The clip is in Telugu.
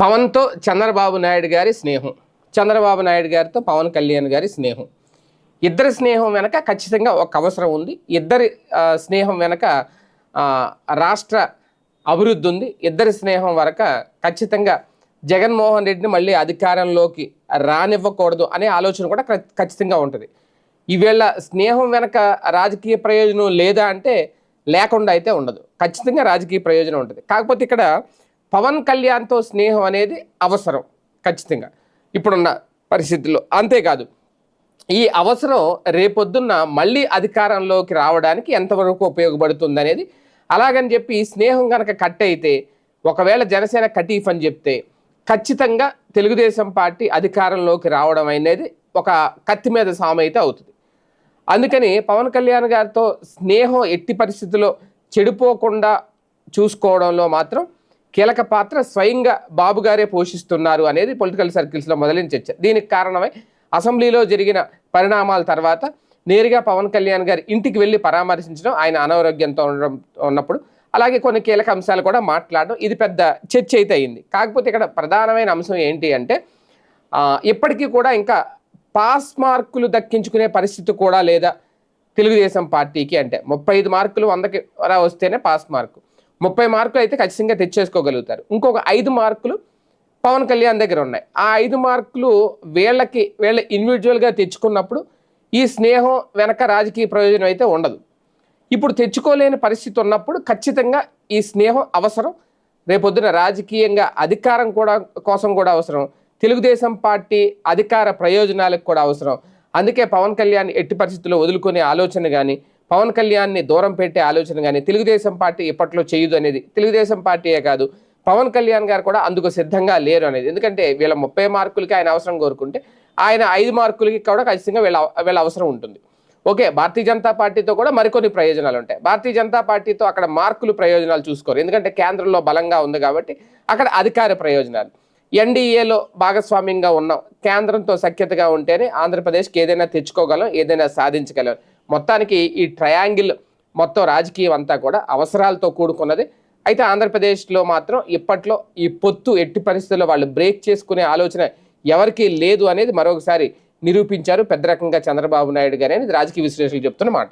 పవన్తో చంద్రబాబు నాయుడు గారి స్నేహం. చంద్రబాబు నాయుడు గారితో పవన్ కళ్యాణ్ గారి స్నేహం. ఇద్దరి స్నేహం వెనక ఖచ్చితంగా ఒక అవసరం ఉంది. ఇద్దరి స్నేహం వెనక రాష్ట్ర అభివృద్ధి ఉంది. ఇద్దరి స్నేహం వరక ఖచ్చితంగా జగన్మోహన్ రెడ్డిని మళ్ళీ అధికారంలోకి రానివ్వకూడదు అనే ఆలోచన కూడా ఖచ్చితంగా ఉంటుంది. ఈవేళ స్నేహం వెనక రాజకీయ ప్రయోజనం లేదా అంటే లేకుండా అయితే ఉండదు. ఖచ్చితంగా రాజకీయ ప్రయోజనం ఉంటుంది. కాకపోతే ఇక్కడ పవన్ కళ్యాణ్తో స్నేహం అనేది అవసరం ఖచ్చితంగా. ఇప్పుడున్న పరిస్థితుల్లో. అంతేకాదు ఈ అవసరం రేపొద్దున్న మళ్ళీ అధికారంలోకి రావడానికి ఎంతవరకు ఉపయోగపడుతుంది అనేది అలాగని చెప్పి స్నేహం కనుక కట్ అయితే ఒకవేళ జనసేన కటీఫ్ అని చెప్తే ఖచ్చితంగా తెలుగుదేశం పార్టీ అధికారంలోకి రావడం అనేది ఒక కత్తి మీద సామె అయితే అవుతుంది. అందుకని పవన్ కళ్యాణ్ గారితో స్నేహం ఎట్టి పరిస్థితుల్లో చెడిపోకుండా చూసుకోవడంలో మాత్రం కీలక పాత్ర స్వయంగా బాబు గారే పోషిస్తున్నారు అనేది పొలిటికల్ సర్కిల్స్లో మొదలైన చర్చ. దీనికి కారణమై అసెంబ్లీలో జరిగిన పరిణామాల తర్వాత నేరుగా పవన్ కళ్యాణ్ గారి ఇంటికి వెళ్ళి పరామర్శించడం ఆయన అనారోగ్యంతో ఉండడం ఉన్నప్పుడు అలాగే కొన్ని కీలక అంశాలు కూడా మాట్లాడడం ఇది పెద్ద చర్చ అయితే అయింది. కాకపోతే ఇక్కడ ప్రధానమైన అంశం ఏంటి అంటే ఇప్పటికీ కూడా ఇంకా పాస్ మార్కులు దక్కించుకునే పరిస్థితి కూడా లేదా తెలుగుదేశం పార్టీకి అంటే ముప్పై ఐదు మార్కులు వందకి వస్తేనే పాస్ మార్కు. ముప్పై మార్కులు అయితే ఖచ్చితంగా తెచ్చేసుకోగలుగుతారు. ఇంకొక ఐదు మార్కులు పవన్ కళ్యాణ్ దగ్గర ఉన్నాయి. ఆ ఐదు మార్కులు వీళ్ళకి వీళ్ళ ఇండివిజువల్గా తెచ్చుకున్నప్పుడు ఈ స్నేహం వెనక రాజకీయ ప్రయోజనం అయితే ఉండదు. ఇప్పుడు తెచ్చుకోలేని పరిస్థితి ఉన్నప్పుడు ఖచ్చితంగా ఈ స్నేహం అవసరం. రేపొద్దున రాజకీయంగా అధికారం కూడా కోసం కూడా అవసరం. తెలుగుదేశం పార్టీ అధికార ప్రయోజనాలకు కూడా అవసరం. అందుకే పవన్ కళ్యాణ్ ఎట్టి పరిస్థితుల్లో వదులుకునే ఆలోచన కానీ పవన్ కళ్యాణ్ని దూరం పెట్టే ఆలోచన కానీ తెలుగుదేశం పార్టీ ఇప్పట్లో చేయదు అనేది తెలుగుదేశం పార్టీయే కాదు. పవన్ కళ్యాణ్ గారు కూడా అందుకు సిద్ధంగా లేరు అనేది. ఎందుకంటే వీళ్ళ ముప్పై మార్కులకి ఆయన అవసరం కోరుకుంటే ఆయన ఐదు మార్కులకి కూడా ఖచ్చితంగా వీళ్ళ వీళ్ళ అవసరం ఉంటుంది. ఓకే భారతీయ జనతా పార్టీతో కూడా మరికొన్ని ప్రయోజనాలు ఉంటాయి. భారతీయ జనతా పార్టీతో అక్కడ మార్కులు ప్రయోజనాలు చూసుకోరు. ఎందుకంటే కేంద్రంలో బలంగా ఉంది కాబట్టి అక్కడ అధికార ప్రయోజనాలు. ఎన్డీఏలో భాగస్వామ్యంగా ఉన్నాం కేంద్రంతో సఖ్యతగా ఉంటేనే ఆంధ్రప్రదేశ్కి ఏదైనా తెచ్చుకోగలం ఏదైనా సాధించగలం. మొత్తానికి ఈ ట్రయాంగిల్ మొత్తం రాజకీయం అంతా కూడా అవసరాలతో కూడుకున్నది. అయితే ఆంధ్రప్రదేశ్లో మాత్రం ఇప్పట్లో ఈ పొత్తు ఎట్టి పరిస్థితుల్లో వాళ్ళు బ్రేక్ చేసుకునే ఆలోచన ఎవరికీ లేదు అనేది మరొకసారి నిరూపించారు పెద్ద రకంగా చంద్రబాబు నాయుడు గారు అనేది రాజకీయ విశ్లేషకులు చెప్తున్నమాట